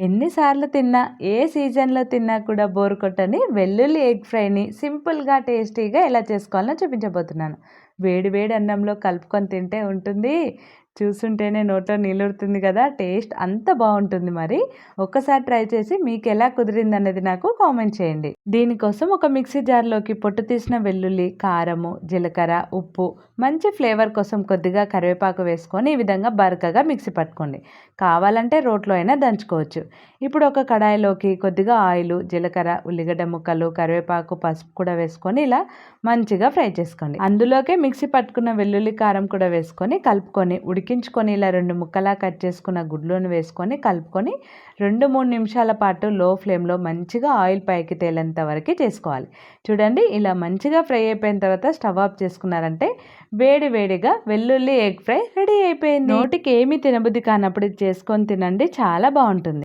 ఎన్నిసార్లు తిన్నా ఏ సీజన్లో తిన్నా కూడా బోర్ కొట్టని వెల్లుల్లి ఎగ్ ఫ్రైని సింపుల్గా టేస్టీగా ఎలా చేసుకోవాలో చూపించబోతున్నాను. వేడి వేడి అన్నంలో కలుపుకొని తింటే ఉంటుంది. చూస్తుంటేనే నోట్లో నీళ్ళుడుతుంది కదా టేస్ట్ అంత బాగుంటుంది మరి. ఒక్కసారి ట్రై చేసి మీకు ఎలా కుదిరింది అనేది నాకు కామెంట్ చేయండి. దీనికోసం ఒక మిక్సీ జార్లోకి పొట్టు తీసిన వెల్లుల్లి కారము జీలకర్ర ఉప్పు మంచి ఫ్లేవర్ కోసం కొద్దిగా కరివేపాకు వేసుకొని ఈ విధంగా బరకగా మిక్సీ పట్టుకోండి. కావాలంటే రోట్లో అయినా దంచుకోవచ్చు. ఇప్పుడు ఒక కడాయిలోకి కొద్దిగా ఆయిల్ జీలకర్ర ఉల్లిగడ్డ ముక్కలు కరివేపాకు పసుపు కూడా వేసుకొని ఇలా మంచిగా ఫ్రై చేసుకోండి. అందులోకే మిక్సీ పట్టుకున్న వెల్లుల్లి కారం కూడా వేసుకొని కలుపుకొని ఉడి ఉడికించుకొని ఇలా రెండు ముక్కలా కట్ చేసుకున్న గుడ్లను వేసుకొని కలుపుకొని రెండు మూడు నిమిషాల పాటు లో ఫ్లేమ్లో మంచిగా ఆయిల్ పైకి తేలేంత వరకు చేసుకోవాలి. చూడండి ఇలా మంచిగా ఫ్రై అయిపోయిన తర్వాత స్టవ్ ఆఫ్ చేసుకున్నారంటే వేడి వేడిగా వెల్లుల్లి ఎగ్ ఫ్రై రెడీ అయిపోయింది. నోటికి ఏమీ తినబుద్ధి కానప్పుడు చేసుకొని తినండి చాలా బాగుంటుంది.